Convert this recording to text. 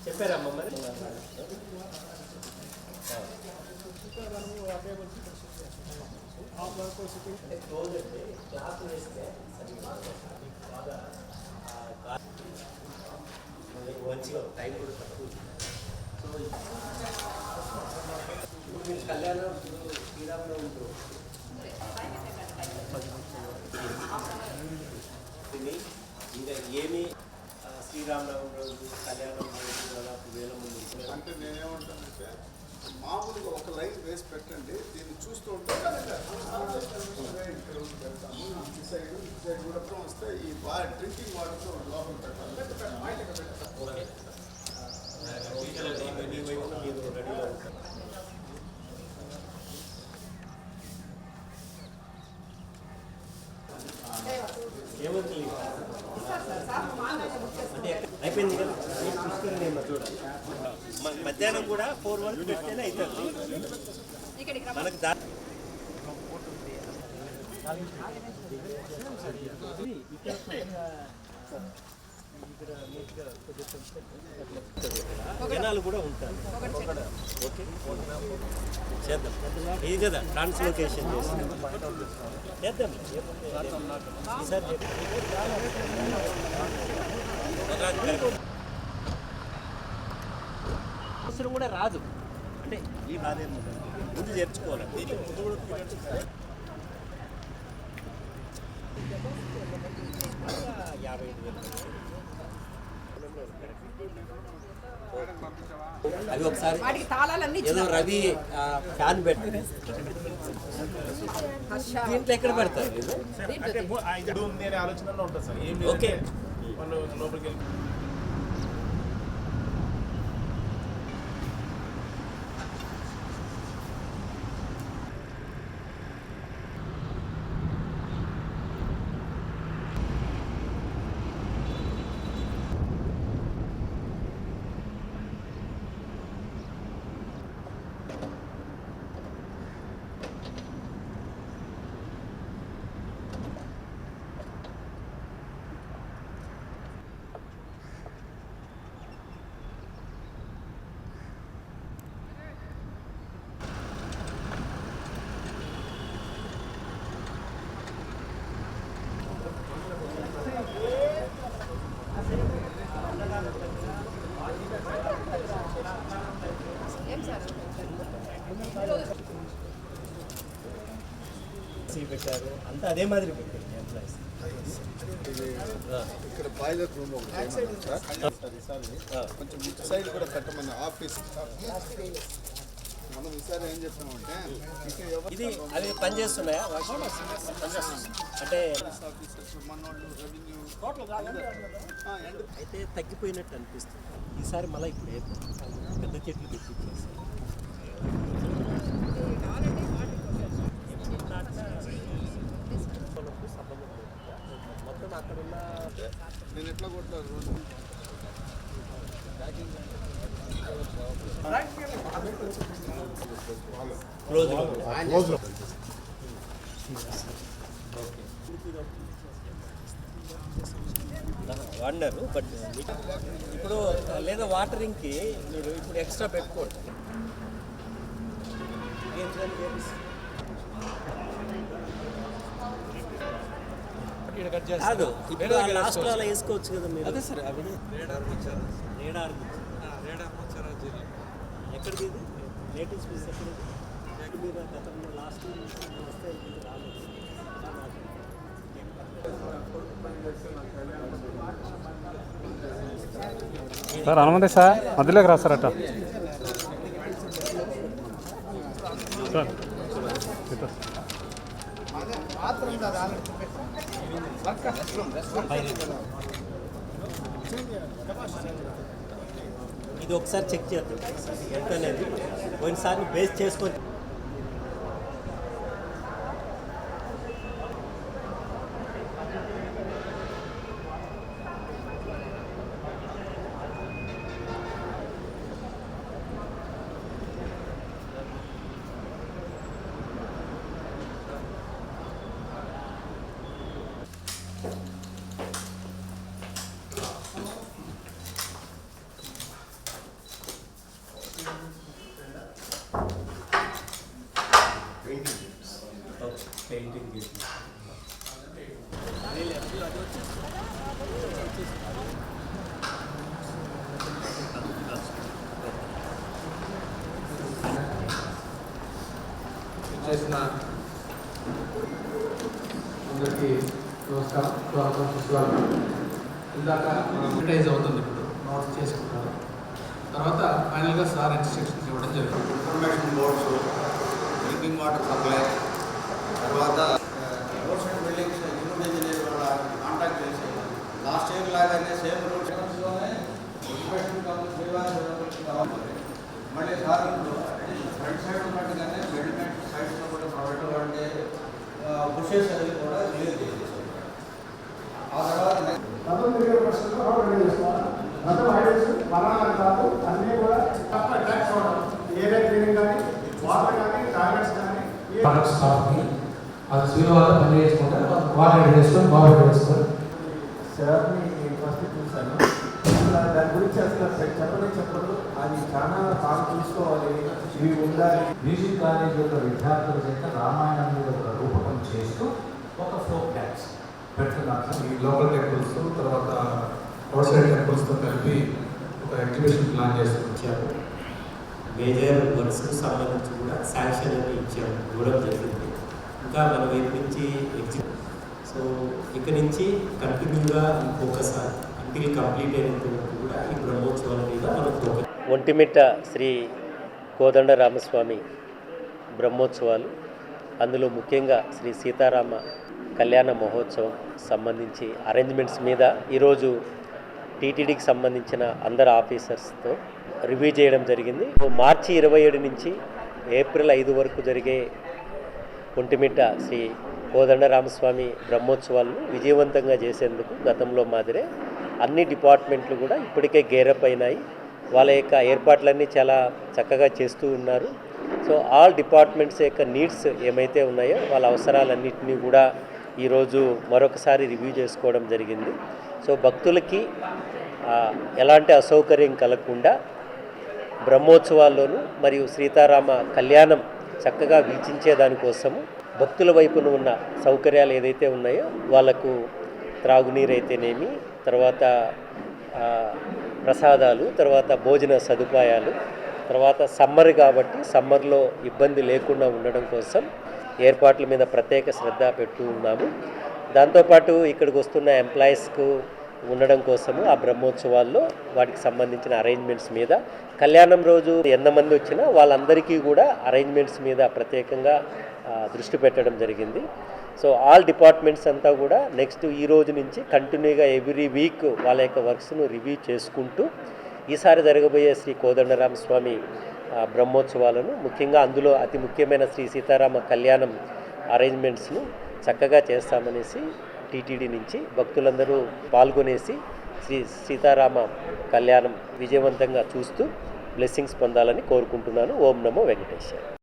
రండి. చెప్పారమ్మా మరి క్లాస్ వేస్తే సరిగ్గా బాగా ఆ, గా- మనకి మంచిగా టైం కూడా తక్కువ సో ఇప్పుడు మీరు కళ్యాణం ఇప్పుడు శ్రీరాములో ఉంటారు ఇది ఇంకా ఏమి ఆ, శ్రీరామనవమి రోజు కళ్యాణం రోజు దాదాపు వేల మంది. అంటే నేనేమంటానంటే మామూలుగా ఒక లైన్ వేసి పెట్టండి దీన్ని చూస్తూ ఉంటే వస్తే ఈ వా డ్రింకింగ్ వాటర్ లోపల పెట్టాలి ఓకే ఆ, మీ వైపున మీరు రెడీలో ఉంటారు ఏమంది అంటే అయిపోయింది కదా? చూడాలి. మధ్యాహ్నం కూడా ఫోర్ వరకు పెట్టేనే అవుతుంది మనకు దా జనాలు కూడా ఉంటారు. ఓకే. చేద్దాం. ఇది కదా ట్రాన్స్లోకేషన్ చేస్తాం చేద్దాం. ఈసారి అవసరం కూడా రాదు. అంటే ఈ బాధ ముందు చేర్చుకోవాలి. యాభై ఐదు వేలు. అవి ఒకసారి ఏదో రవి ఫ్యాన్ పెట్టండి. దీంట్లో ఎక్కడ పెడతారు ఓకే. లోపలికి పెట్టారు. అంతా అదే మాదిరి పెట్టారు ఎంప్లాయీస్ ఇది ఇక్కడ బాయిలర్ రూమ్ కొంచెం ఇటు సైడ్ కూడా పెట్టమని ఆఫీస్ మనం ఈసారి ఏం ఎవరు ఇది అవి పనిచేస్తున్నాయా అంటే అయితే తగ్గిపోయినట్టు అనిపిస్తుంది. ఈసారి మళ్ళీ ఇప్పుడు లేదు పెద్ద చెట్లు తెప్పించేసి. ఎట్లా కొట్టాను రోజు? వాడినారు బట్ ఇప్పుడు లేదా వాటరింగ్కి మీరు ఇప్పుడు ఎక్స్ట్రా పెట్టుకోండి. కాదు ఇప్పుడు అలా వేసుకోవచ్చు కదా మీరు. అదే సరే అవి రేడార్ రేడార్ ఎక్కడికి ఇది? నేటివ్ స్పీస్ ఎక్కడిది? మీరు గతంలో లాస్ట్ వస్తే ఇది రాలేదు. సార్ అనుమతి సార్ మధ్యలోకి రా సార్ అట్ట సార్. ఇది ఒకసారి చెక్ చేద్దాం. ఎంత అనేది పోయినసారి బేస్ చేసుకొని చేసిన అందరికీ నమస్కారం. స్వాగతం సుస్వాగతం. ఇందాక అడ్వర్టైజ్ అవుతుంది ఇప్పుడు. నోట్స్ చేసుకుంటారు తర్వాత ఫైనల్గా సార్ ఇన్స్ట్రక్షన్స్ ఇవ్వడం జరిగింది. Information boards drinking water supply తర్వాత roads and buildings unit engineer వాళ్ళ కాంటాక్ట్ చేసి లాస్ట్ ఇయర్ లాగానే సేమ్ రూట్స్ ఇన్స్పెక్షన్ మళ్ళీ సార్ ఫ్రంట్ సైడ్ ఉన్నట్టుగానే బెల్ట్మెంట్ సైడ్స్లో కూడా ప్రొవైడ్ అంటే బుషెస్ అవి కూడా క్లియర్ చేసేసారు. ఆ తర్వాత మన స్టాఫ్ని అది సీల్ వాళ్ళు పని చేసుకుంటే వాటర్ చేసుకొని బాగా చేసుకొని సార్ని ఫస్ట్ అది చాలా బాగా చూసుకోవాలి ఇవి ఉండాలి. మ్యూజిక్ కాలేజ్ యొక్క విద్యార్థుల చేత రామాయణం మీద ఒక రూపకం చేస్తూ ఒక ఫోక్ డ్యాన్స్ పెడుతున్నారు. ఈ లోకల్ టెంపుల్స్ తర్వాత అవుట్ సైడ్ టెంపుల్స్తో కలిపి ఒక ఎగ్జిబిషన్ ప్లాన్ చేస్తూ వచ్చారు. మేజర్ వర్క్స్ సంబంధించి కూడా శాంక్షన్ అని ఇచ్చాము ఇవ్వడం జరిగింది. ఇంకా మన వైపు నుంచి ఎగ్జి సో ఇక నుంచి కంటిన్యూగా ఫోకస్ అంటిల్ కంప్లీట్ అయినంత వరకు కూడా ఈ బ్రహ్మోత్సవాల మీద మనం ఫోకస్ ఒంటిమిట్ట శ్రీ కోదండ రామస్వామి బ్రహ్మోత్సవాలు. అందులో ముఖ్యంగా శ్రీ సీతారామ కళ్యాణ మహోత్సవం సంబంధించి అరేంజ్మెంట్స్ మీద ఈరోజు టీటీడీకి సంబంధించిన అందరు ఆఫీసర్స్తో రివ్యూ చేయడం జరిగింది. మార్చి ఇరవై ఏడు నుంచి ఏప్రిల్ ఐదు వరకు జరిగే ఒంటిమిట్ట శ్రీ కోదండరామస్వామి బ్రహ్మోత్సవాలను విజయవంతంగా చేసేందుకు గతంలో మాదిరే అన్ని డిపార్ట్మెంట్లు కూడా ఇప్పటికే గేరప్ అయినాయి. వాళ్ళ యొక్క ఏర్పాట్లన్నీ చాలా చక్కగా చేస్తూ ఉన్నారు. సో ఆల్ డిపార్ట్మెంట్స్ యొక్క నీడ్స్ ఏమైతే ఉన్నాయో వాళ్ళ అవసరాలన్నింటినీ కూడా ఈరోజు మరొకసారి రివ్యూ చేసుకోవడం జరిగింది. సో భక్తులకి ఎలాంటి అసౌకర్యం కలగకుండా బ్రహ్మోత్సవాల్లోనూ మరియు సీతారామ కళ్యాణం చక్కగా వీక్షించేదానికోసము భక్తుల వైపున ఉన్న సౌకర్యాలు ఏదైతే ఉన్నాయో వాళ్ళకు త్రాగునీరు అయితేనేమి తర్వాత ప్రసాదాలు తర్వాత భోజన సదుపాయాలు తర్వాత సమ్మర్ కాబట్టి సమ్మర్లో ఇబ్బంది లేకుండా ఉండడం కోసం ఏర్పాట్ల మీద ప్రత్యేక శ్రద్ధ పెడుతూ ఉన్నాము. దాంతోపాటు ఇక్కడికి వస్తున్న ఎంప్లాయీస్కు ఉండడం కోసము ఆ బ్రహ్మోత్సవాల్లో వాటికి సంబంధించిన అరేంజ్మెంట్స్ మీద కళ్యాణం రోజు ఎంతమంది వచ్చినా వాళ్ళందరికీ కూడా అరేంజ్మెంట్స్ మీద ప్రత్యేకంగా దృష్టి పెట్టడం జరిగింది. సో ఆల్ డిపార్ట్మెంట్స్ అంతా కూడా నెక్స్ట్ ఈ రోజు నుంచి కంటిన్యూగా ఎవ్రీ వీక్ వాళ్ళ యొక్క వర్క్స్ను రివ్యూ చేసుకుంటూ ఈసారి జరగబోయే శ్రీ కోదండరామ స్వామి బ్రహ్మోత్సవాలను ముఖ్యంగా అందులో అతి ముఖ్యమైన శ్రీ సీతారామ కళ్యాణం అరేంజ్మెంట్స్ను చక్కగా చేస్తామనేసి టీటీడీ నుంచి భక్తులందరూ పాల్గొనేసి శ్రీ సీతారామ కళ్యాణం విజయవంతంగా చూస్తూ బ్లెస్సింగ్స్ పొందాలని కోరుకుంటున్నాను. ఓం నమో వెంకటేశ్వర.